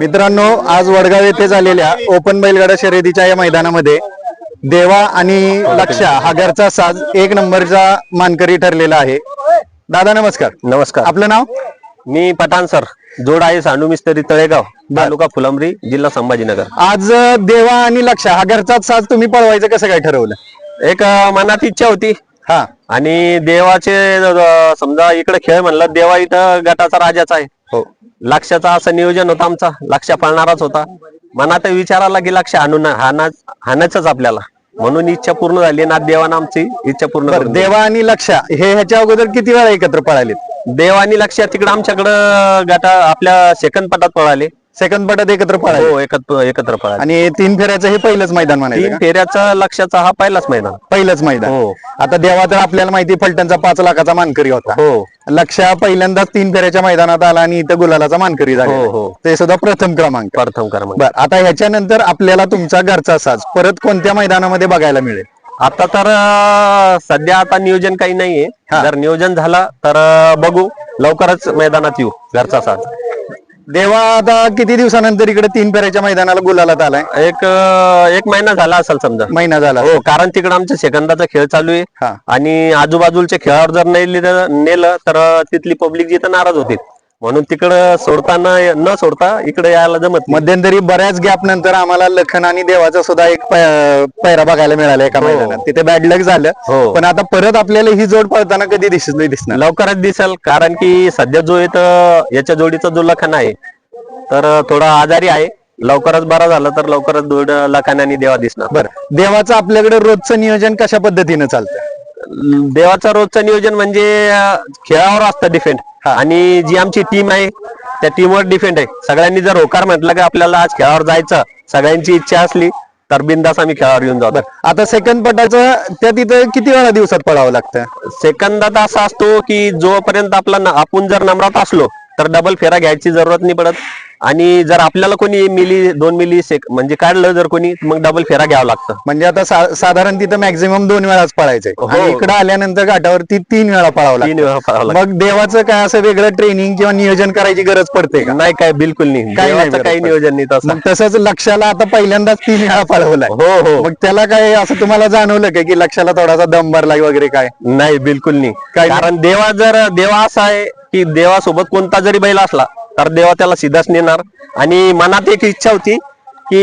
मित्रांनो आज वडगाव येथे झालेल्या ओपन बैलगाडा शर्यतीच्या या मैदानामध्ये देवा आणि लक्षा हा घरचा साज एक नंबरचा मानकरी ठरलेला आहे. दादा नमस्कार. नमस्कार. आपलं नाव? मी पठाण सर. जोड आहे सांडू मिस्त्री तळेगाव तालुका फुलंब्री जिल्हा संभाजीनगर. आज देवा आणि लक्षा हा घरचाच साज तुम्ही पळवायचं कसं काय ठरवलं? एक मनात इच्छा होती. हा. आणि देवाचे अं, समजा इकडे खेळ म्हणलं देवा इथं गटाचा राजाचा आहे. हो. लक्षाचा असं नियोजन होतं आमचा. लक्ष पाळणाराच होता. मनात विचार आला की लक्ष हाणून हाना हाणायचंच आपल्याला. म्हणून इच्छा पूर्ण झाली ना देवानं आमची इच्छा पूर्ण बरं करून दिली. देवा आणि लक्षा हे ह्याच्या अगोदर किती वेळा एकत्र पळालेत? देव आणि लक्ष तिकडं आमच्याकडं गटा आपल्या सेकंद पटात पळाले. सेकंद पटात एकत्र पळाले हो एकत्र एकत्र पळाले आणि तीन फेऱ्याचं हे पहिलंच मैदान म्हणायचं तीन का? फेऱ्याचा लक्षाचा हा पहिलाच मैदान. पहिलंच मैदान. हो. आता देवा तर आपल्याला माहिती फलटणचा पाच लाखाचा मानकरी होता. हो. लक्षा पहिल्यांदाच तीन फेऱ्याच्या मैदानात आला आणि इथं गुलालाचा मानकरी झाला हो, हो. ते सुद्धा प्रथम क्रमांक. प्रथम क्रमांक. बर आता ह्याच्यानंतर आपल्याला तुमचा घरचा साज परत कोणत्या मैदानामध्ये बघायला मिळेल? आता तर अं, सध्या आता नियोजन काही नाहीये. हा. जर नियोजन झाला तर अं, बघू. लवकरच मैदानात येऊ घरचा साथ देवा आता किती दिवसानंतर इकडे तीन फेऱ्याच्या मैदानाला गुलालात आलाय? एक एक महिना झाला असेल समजा. महिना झाला. हो कारण तिकडे आमच्या सेकंदाचा खेळ चालू आहे. हा. आणि आजूबाजूच्या खेळावर जर नाही लिहिलं- नेलं तर तिथली पब्लिक जिथं नाराज होते म्हणून तिकडं सोडताना न सोडता इकडे यायला जमत नाही. मध्यंतरी बऱ्याच गॅप नंतर आम्हाला लखन आणि देवाचा सुद्धा एक पै- पैरा बघायला मिळाला एका मैदानात. तिथे बॅड लक झालं. हो. पण आता परत आपल्याला ही जोड पळताना कधी दिसत नाही दिसणार. लवकरच दिसेल कारण की सध्या जो इथं याच्या जोडीचा जो लखन आहे तर थोडा आजारी आहे. लवकरच बरा झाला तर लवकरच जोड लखान आणि देवा दिसणार. बरं. देवाचं आपल्याकडे रोजचं नियोजन कशा पद्धतीनं चालतं? देवाचं रोजचं नियोजन म्हणजे अं, खेळावर असतं डिफेंड आणि जी आमची टीम आहे त्या टीमवर डिफेंड आहे. सगळ्यांनी जर होकार म्हटलं की आपल्याला आज खेळावर जायचं सगळ्यांची इच्छा असली तर बिंदास आम्ही खेळावर येऊन जातो आता सेकंड पटाचं त्या तिथं किती वेळा दिवसात पळावं लागतं? सेकंदात असा असतो की जोपर्यंत आपला आपण जर नम्रात असलो तर डबल फेरा घ्यायची जरूरत नाही पडत. आणि जर आपल्याला कोणी मिली दोन मिली सेक म्हणजे काढलं जर कोणी मग डबल फेरा घ्यावं लागतं. म्हणजे आता सा- साधारण तिथं मॅक्झिमम दोन वेळाच पळायचंय. हो. आणि इकडे आल्यानंतर घाटावरती तीन वेळा पळावं तीन लागतं. वेळा पळावं लागतं. मग देवाचं काय असं वेगळं ट्रेनिंग किंवा नियोजन करायची गरज पडते का? नाही काय बिलकुल नाही. काही नाही देवाचं काही बरोबर. नियोजन नाही तसं. मग तसंच लक्षाला आता पहिल्यांदाच तीन वेळा पळवलाय हो हो. मग त्याला काय असं तुम्हाला जाणवलं का की लक्षाला थोडासा दम भरला वगैरे काय? नाही बिलकुल नाही. काय कारण देवा जर देवा असा आहे की देवासोबत कोणता जरी बैल असला तर देवा त्याला सिधाच नेणार. आणि मनात एक इच्छा होती की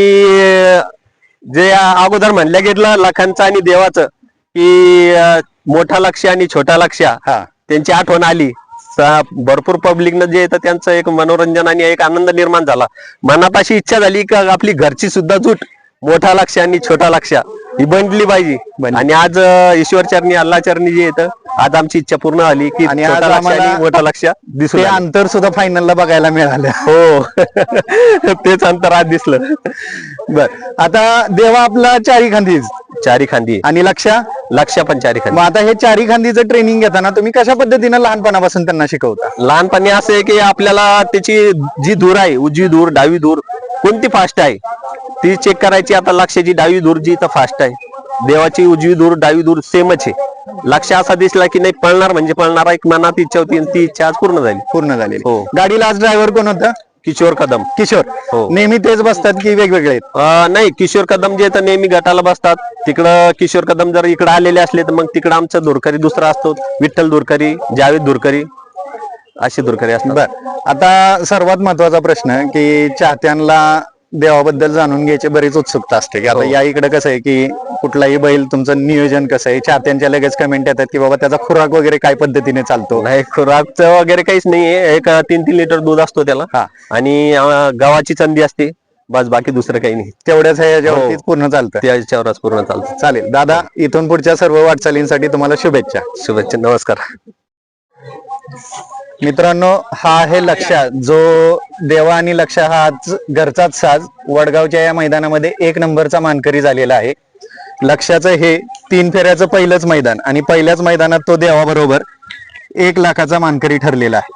जे अगोदर म्हणल्या गेलं लखांचं आणि देवाचं की मोठा लक्ष आणि छोटा लक्ष हा. त्यांची आठवण आली. भरपूर पब्लिकनं जे येतं त्यांचं एक मनोरंजन आणि एक आनंद निर्माण झाला. मनात अशी इच्छा झाली की आपली घरची सुद्धा जूट मोठा लक्ष आणि छोटा लक्ष ही बनली पाहिजे. आणि आज ईश्वर चरणी अल्ला चरणी जे येतं आज आमची इच्छा पूर्ण झाली की आणि आज छोटा लक्ष आम्हाला आणि मोठा लक्ष दिसून ते. अंतर सुद्धा फायनलला बघायला मिळालं. हो. तेच अंतर आज दिसलं. बर. आता देवा आपला चारी खांदी चारी खांदी. आणि लक्षा लक्ष पण चारी खांदी. मग आता हे चारी खांदीचं ट्रेनिंग घेताना तुम्ही कशा पद्धतीनं लहानपणापासून त्यांना शिकवता? लहानपणी असं आहे की आपल्याला त्याची जी धूर आहे उजवी धूर डावी धूर कोणती फास्ट आहे ती चेक करायची. आता लक्षाची डावी धूर जी तर फास्ट आहे. देवाची उजवी धूर डावी धूर सेमच आहे. लक्ष असा दिसला की नाही पळणार म्हणजे पळणार. एक मनात इच्छा होती आणि ती इच्छा आज पूर्ण झाली. पूर्ण झालेली. हो. गाडीला आज ड्रायव्हर कोण होता? किशोर कदम. किशोर. हो. नेहमी तेच बसतात की वेगवेगळे? आहेत अं, नाही किशोर कदम जे तर नेहमी गटाला बसतात. तिकडं किशोर कदम जर इकडे आलेले असले तर मग तिकडं आमचं धुरकरी दुसरा असतो. विठ्ठल धुरकरी जावेद धुरकरी अशी धुरकरी असतात. बर. आता सर्वात महत्त्वाचा प्रश्न की चाहत्यांना देवाबद्दल जाणून घ्यायची बरीच उत्सुकता असते की आता हो. या इकडे कसं आहे की कुठलाही बैल तुमचं नियोजन कसं आहे? चाहत्यांच्या लगेच कमेंट येतात की बाबा त्याचा खुराक वगैरे काय पद्धतीने चालतो? नाही खुराकचं वगैरे काहीच नाहीये. एक तीन तीन लिटर दूध असतो त्याला. हा. आणि गव्हाची चंदी असते. बस बाकी दुसरं काही नाही. तेवढ्याच ह्याच्यावरतीच हो. पूर्ण चालतं. त्याच्यावरच पूर्ण चालतं. चालेल. दादा इथून पुढच्या सर्व वाटचालींसाठी तुम्हाला शुभेच्छा. शुभेच्छा. नमस्कार. मित्रांनो हा आहे लक्षा. जो देवा आणि लक्षा हा आज घरचाच साज. वडगावच्या या मैदानामध्ये एक नंबरचा मानकरी झालेला आहे. लक्षाचं हे तीन फेऱ्याचं पहिलंच मैदान आणि पहिल्याच मैदानात तो देवाबरोबर एक लाखाचा मानकरी ठरलेला आहे.